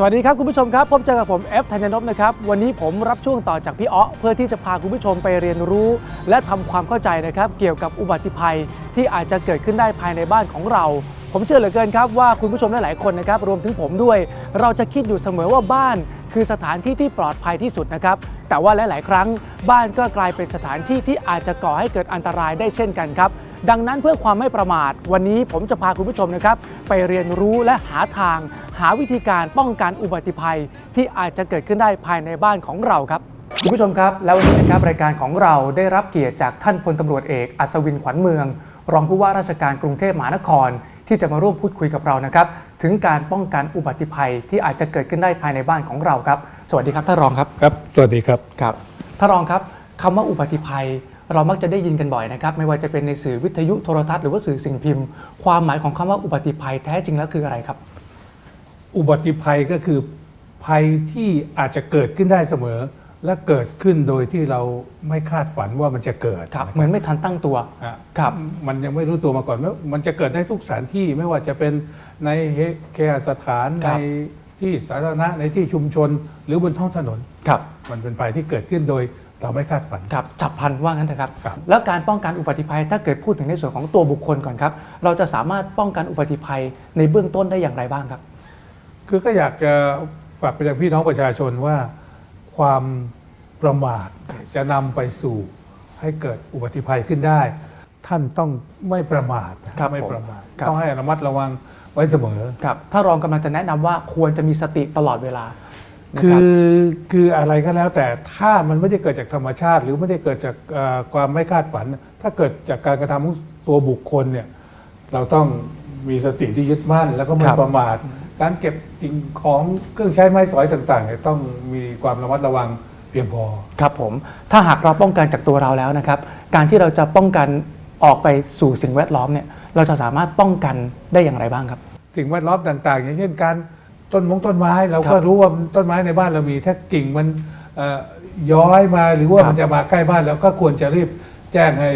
สวัสดีครับคุณผู้ชมครับพบเจอกับผมเอฟธัญนพนะครับวันนี้ผมรับช่วงต่อจากพี่อ๊อเพื่อที่จะพาคุณผู้ชมไปเรียนรู้ และทำความเข้าใจนะครับเกี่ยวกับอุบัติภัยที่อาจจะเกิดขึ้นได้ภายในบ้านของเรา ผมเชื่อเหลือเกินครับว่าคุณผู้ชมหลายๆคนนะครับรวมถึงผมด้วย เราจะคิดอยู่เสมอว่าบ้าน คือสถานที่ที่ปลอดภัยที่สุดนะครับแต่ว่าหลาย ๆ ครั้งบ้านก็กลายเป็นสถานที่ที่อาจจะก่อให้เกิดอันตรายได้เช่นกันครับ ดังนั้นเพื่อความไม่ประมาท วันนี้ผมจะพาคุณผู้ชมนะครับ ไปเรียนรู้และหาทาง หาวิธีการป้องกันอุบัติภัย ที่อาจจะเกิดขึ้นได้ภายในบ้านของเราครับคุณผู้ชมครับ แล้ววันนี้นะครับรายการของเราได้รับเกียรติจากท่านพลตำรวจเอกอัศวินขวัญเมือง รองผู้ว่าราชการกรุงเทพมหานคร ที่จะมาร่วมพูดคุยกับเรานะครับ ถึงการป้องกันอุบัติภัยที่อาจจะเกิดขึ้นได้ภายในบ้านของเราครับ สวัสดีครับท่านรองครับครับ สวัสดีครับครับท่านรองครับคำว่าอุบัติภัย เรามักจะได้ยินกันบ่อยนะครับ ไม่ว่าจะเป็นในสื่อวิทยุโทรทัศน์หรือว่าสื่อสิ่งพิมพ์ ความหมายของคำว่าอุบัติภัยแท้จริงแล้วคืออะไรครับ อุบัติภัยก็คือภัยที่อาจจะเกิดขึ้นได้เสมอ และเกิดขึ้นโดยที่เราไม่คาดฝันว่ามันจะเกิดครับนะเหมือนไม่ทันตั้งตัวอะครับมันยังไม่รู้ตัวมาก่อนว่ามันจะเกิดได้ทุกสถานที่ไม่ว่าจะเป็นในเคหสถานคในรับที่สาธารณะในที่ชุมชนหรือบนท้องถนนครับ มันเป็นภัยที่เกิดขึ้นโดย เราไม่คาดฝัน ครับฉับพลันว่างั้นนะครับ ครับ แล้วการป้องกันอุบัติภัยถ้าเกิดพูดถึงในส่วนของตัวบุคคลก่อนครับ เราจะสามารถป้องกันอุบัติภัยในเบื้องต้นได้อย่างไรบ้างครับ คือก็อยากจะฝากไปยังพี่น้องประชาชนว่าความประมาทจะนำไปสู่ให้เกิดอุบัติภัยขึ้นได้ ท่านต้องไม่ประมาทนะครับไม่ผมประมาทครับ ต้องให้ระมัดระวังไว้เสมอ ครับ ถ้ารองกำลังจะแนะนำว่าควรจะมีสติตลอดเวลานะ คืรับอคืออะไรก็แล้ว แต่ถ้ามันไม่ได้เกิดจากธรรมชาติ หรือไม่ได้เกิดจากเอ่อความไม่คาดฝัน ถ้าเกิดจากการกระทำของตัวบุคคลเนี่ยเราต้องมีสติที่ยึดมั่น แล้วก็ไม่ครับประมาท การเก็บสิ่งของเครื่องใช้ไม้สอยต่างๆเนี่ยต้องมีความระมัดระวังเพียงพอครับผมถ้าหากเราป้องกันจากตัวเราแล้วนะครับ การที่เราจะป้องกันออกไปสู่สิ่งแวดล้อมเนี่ยเราจะสามารถป้องกันได้อย่างไรบ้างครับ สิ่งแวดล้อมต่าง ๆ อย่างเช่นการ ต้นมงต้นไม้ เราครัก็บรู้ว่าต้นไม้ในบ้านเรามีถ้ากิ่งมันเอ่อย้อยมาหรือว่าครับมันจะมาใกล้บ้านเราก็ควรจะรีบแจ้งให้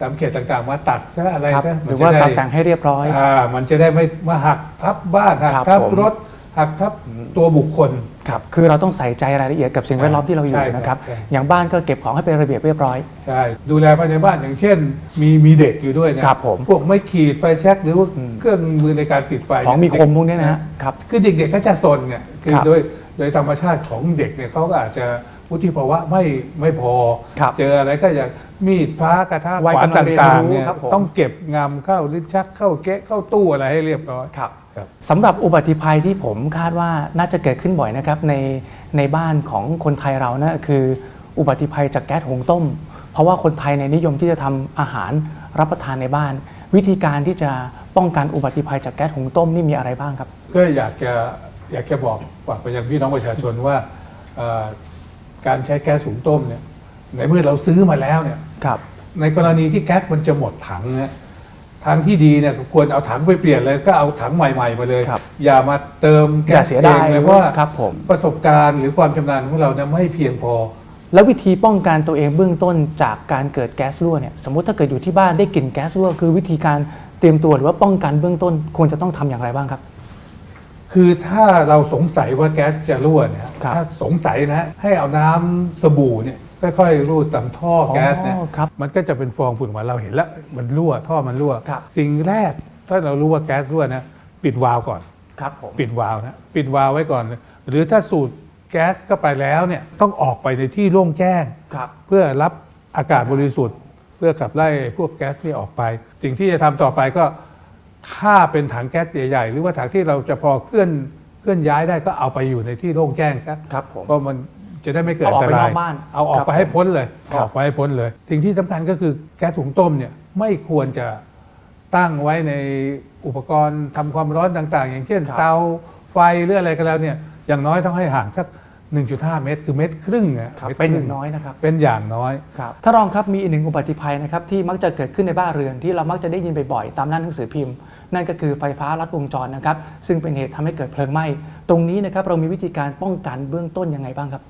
ตามเขตต่างๆมาตัดซะอะไรครับซะหรือว่ามันจะตัดได้แต่งให้เรียบร้อยอ่ามันจะได้ไม่มาหักทับบ้านหักครับทับผมรถ หักทับตัวบุคคล ครับคือเราต้องใส่ใจรายละเอียดกับสิ่งแวดล้อมที่เราอยู่ใช่ครับนะครับ ใช่ อย่างบ้านก็เก็บของให้เป็นระเบียบเรียบร้อย ใช่ดูแลภายในบ้านอย่างเช่น มีมีเด็กอยู่ด้วยนะครับผมพวกไม่ขีดไฟแช็กหรือว่าอืม เครื่องมือในการติดไฟของมีเด็กคมพวกนี้นะฮะครับ คือเด็กๆเขาจะสนเนี่ยคือครับโดยโดยธรรมชาติของเด็กเนี่ยเขาก็อาจจะ วุฒิภาวะไม่ไม่พอ ครับเจออะไรก็อย่างมีดพระกระทะวัยขวานกำลังเรียนต่างรู้ๆเนี่ยครับผม ต้องเก็บงำเข้าลิ้นชักเข้าเก๊ะเข้าตู้อะไรให้เรียบร้อย ครับครับ สำหรับอุบัติภัยที่ผมคาดว่าน่าจะเกิดขึ้นบ่อยนะครับในในบ้านของคนไทยเรานะคืออุบัติภัยจากแก๊สหุงต้ม เพราะว่าคนไทยในยนิยมที่จะทำอาหารรับประทานในบ้าน วิธีการที่จะป้องกันอุบัติภัยจากแก๊สหุงต้มนี่มีอะไรบ้างครับ ก็อยากจะอยากจะบอกฝากไปยังพี่น้องประชาชนว่าเอ่อ การใช้แก๊สหุงต้มเนี่ยในเมื่อเราซื้อมาแล้วเนี่ยครับในกรณีที่แก๊สมันจะหมดถังเนี่ยทางที่ดีเนี่ยก็ควรเอาถังไปเปลี่ยนเลยก็เอาถังใหม่ๆมาเลยครับอย่ามาเติมอแก๊ย่าสเสียดายองเลยเพราะว่าครับผมประสบการณ์หรือความชำนาญของเราเนี่ยไม่เพียงพอ แล้ววิธีป้องกันตัวเองเบื้องต้นจากการเกิดแก๊สรั่วเนี่ยสมมติถ้าเกิดอยู่ที่บ้านได้กลิ่นแก๊สรั่วคือวิธีการเตรียมตัวหรือว่าป้องกันเบื้องต้นควรจะต้องทำอย่างไรบ้างครับ คือถ้าเราสงสัยว่าแก๊สจะรั่วเนี่ยครับ ถ้าสงสัยนะให้เอาน้ำสบู่เนี่ยค่อยๆรูดตามท่อแก๊สเนี่ยอ๋อครับ มันก็จะเป็นฟองฝุ่นออกมาเราเห็นแล้วมันรั่วท่อมันรั่ว ครับ สิ่งแรกถ้าเรารู้ว่าแก๊สรั่วนะปิดวาล์วก่อน ครับผม ปิดวาล์วนะปิดวาล์วไว้ก่อน หรือถ้าสูดแก๊สเข้าไปแล้วเนี่ยต้องออกไปในที่โล่งแจ้ง ครับ เพื่อรับอากาศบริสุทธิ์ เพื่อขับไล่พวกแก๊สนี่ออกไป สิ่งที่จะทำต่อไปก็ ถ้าเป็นถังแก๊สใหญ่ๆหรือว่าถังที่เราจะพอเคลื่อนเคลื่อนย้ายได้ก็เอาไปอยู่ในที่โล่งแจ้งซะครับผม เพราะมันจะได้ไม่เกิดเอาออกอันไปตรานอยกบ้านเอาออกครับไปให้พ้นเลยครับ ออกไปให้พ้นเลย สิ่งที่สำคัญก็คือแก๊สถุงต้มเนี่ยไม่ควรจะตั้งไว้ในอุปกรณ์ทำความร้อนต่าง ๆ อย่างเช่นครับเตาไฟหรืออะไรก็แล้วเนี่ยอย่างน้อยต้องให้ห่างสัก 1.5 เมตร คือเมตรครึ่งอะครับมตรเป็นคอรึ่ย่างน้อยนะครับ เป็นอย่างน้อยครับถ้ารองครับมีอีกหนึ่งอุบัติภัยนะครับที่มักจะเกิดขึ้นในบ้านเรือนที่เรามักจะได้ยินบ่อยๆตามหน้าหนังสือพิมพ์ นั่นก็คือไฟฟ้าลัดวงจรนะครับ ซึ่งเป็นเหตุทำให้เกิดเพลิงไหม้ตรงนี้นะครับเรามีวิธีการป้องกันเบื้องต้นยังไงบ้างครับ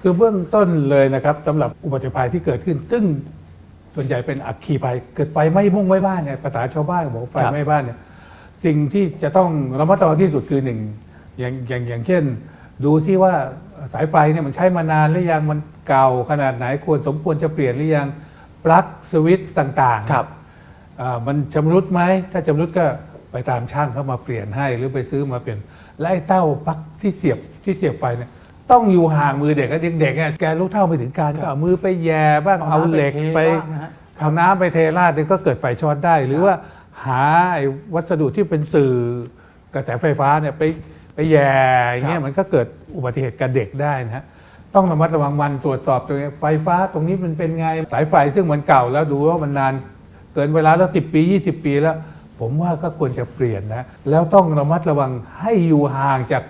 คือเบื้องต้นเลยนะครับสำหรับอุบัติภัยที่เกิดขึ้น ซึ่งส่วนใหญ่เป็นอัคคีภัยเกิดไฟไหม้มุ่งไว้บ้านเนี่ยภาษาชาวบ้านบอกว่าไฟครับไหม้บ้านเนี่ยสิ่งที่จะต้องระมัดระวังที่สุดคือหนึ่งอย่างอย่างอย่างเช่น ดูซิว่าสายไฟเนี่ยมันใช้มานานหรือยังมันเก่าขนาดไหนควรสมควรจะเปลี่ยนหรือยังปลั๊กสวิตช์ต่างๆครับอ่ามันชำรุดไหมถ้าชำรุดก็ไปตามช่างเข้ามาเปลี่ยนให้ หรือไปซื้อมาเปลี่ยนและไอ้เต้าปลั๊กที่เสียบที่เสียบไฟเนี่ยต้องอยู่ห่างมือเด็กก็เด็กๆเนี่ยแกรู้เท่าไม่ถึงการก็เอามือไปแย่บ้างเอาเหล็กไปบ้างนะฮะเอาน้ำไปเทราดเนี่ยก็เกิดไฟช็อตได้ หรือว่าหาไอ้วัสดุที่เป็นสื่อกระแสไฟฟ้าเนี่ยไป ไปแย่อย่างเงี้ยมันก็เกิดอุบัติเหตุกับเด็กได้นะฮะต้องระมัดระวังมันตรวจสอบตัวเองไฟฟ้าตรงนี้มันเป็นไงสายไฟซึ่งมันเก่าแล้วดูว่ามันนานเกินเวลาแล้วสิปี 20 ปีแล้ว ผมว่าก็ควรจะเปลี่ยนนะ แล้วต้องระมัดระวังให้อยู่ห่างจาก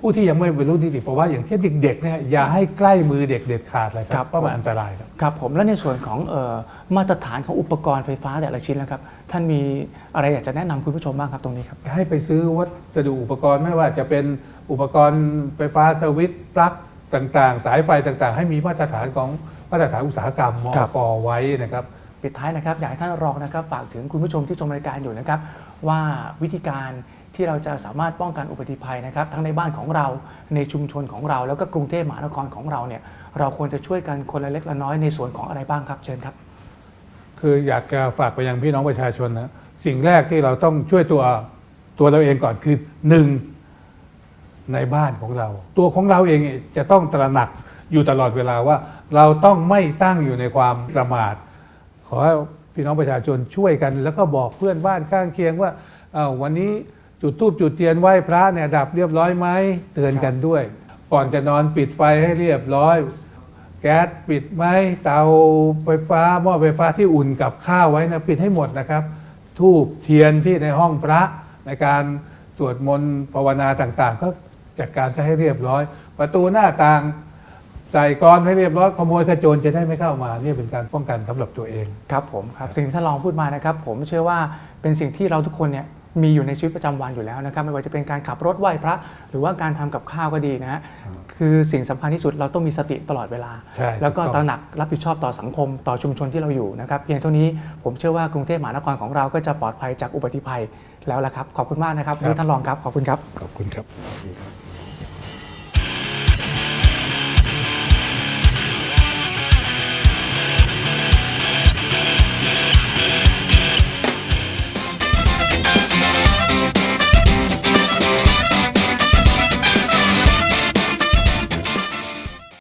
ผู้ที่ยังไม่บรรลุนิติภาวะอย่างเช่นเด็กๆเนี่ยอย่าให้ใกล้มือเด็กเด็ดขาดเลยคครัรับบเพราะมันอันตรายครับครับผมแล้วในส่วนของเออมาตรฐานของอุปกรณ์ไฟฟ้าแต่ละชิ้นนะครับ ท่านมีอะไรอยากจะแนะนำคุณผู้ชมบ้างครับตรงนี้ครับ ให้ไปซื้อวัสดุอุปกรณ์ไม่ว่าจะเป็นอุปกรณ์ไฟฟ้าสวิตช์ปลั๊กต่างๆ สายไฟต่างๆ ให้มีมาตรฐานของมาตรฐานอุตสาหกรรมมครับ กไว้นะครับ ปิดท้ายนะครับอยากให้ท่านรองนะครับ ฝากถึงคุณผู้ชมที่ชมรายการอยู่นะครับ ว่าวิธีการที่เราจะสามารถป้องกันอุบัติภัยนะครับ ทั้งในบ้านของเราในชุมชนของเรา แล้วก็กรุงเทพมหานครของเราเนี่ยเราควรจะช่วยกันคนละเล็กละน้อยในส่วนของอะไรบ้างครับเชิญครับ คืออยากจะฝากไปยังพี่น้องประชาชนนะสิ่งแรกที่เราต้องช่วยตัวตัวเราเองก่อนคือหนึ่งในบ้านของเรา ตัวของเราเองจะต้องตระหนักอยู่ตลอดเวลาว่า เราต้องไม่ตั้งอยู่ในความประมาท ขอให้พี่น้องประชาชนช่วยกัน แล้วก็บอกเพื่อนบ้านข้างเคียงว่าเอ้าวันนี้จุดทูบจุดเทียนไหว้พระเนี่ยดับเรียบร้อยไหมเตือนกันด้วย ก่อนจะนอนปิดไฟให้เรียบร้อย แก๊สปิดไหมเตาไฟฟ้าหม้อไฟฟ้าที่อุ่นกับข้าวไว้นะปิดให้หมดนะครับ ทูบเทียนที่ในห้องพระในการสวดมนต์ภาวนาต่างๆ ก็จัดการซะให้เรียบร้อย ประตูหน้าต่าง ใส่กรอนให้เรียบร้อยขโมยขโจรจะได้ไม่เข้ามานี่เป็นการป้องกันสำหรับตัวเองครับผมครับสิ่งที่ท่านรองพูดมานะครับ ผมเชื่อว่าเป็นสิ่งที่เราทุกคนเนี่ยมีอยู่ในชีวิตประจำวันอยู่แล้วนะครับ ไม่ว่าจะเป็นการขับรถไหว้พระ หรือว่าการทำกับข้าวก็ดีนะฮะคือสิ่งสำคัญที่สุดเราต้องมีสติตลอดเวลาใช่แล้วก็ถูกตต้องระหนักรับผิดชอบต่อสังคมต่อชุมชนที่เราอยู่นะครับเพียงเท่านี้ผมเชื่อว่ากรุงเทพมหานครของเราก็จะปลอดภัยจากอุบัติภัยแล้วละครับขอบคุณมากนะครับวันนี้ท่านรองครับขอบคุณครับขอบคุณครับ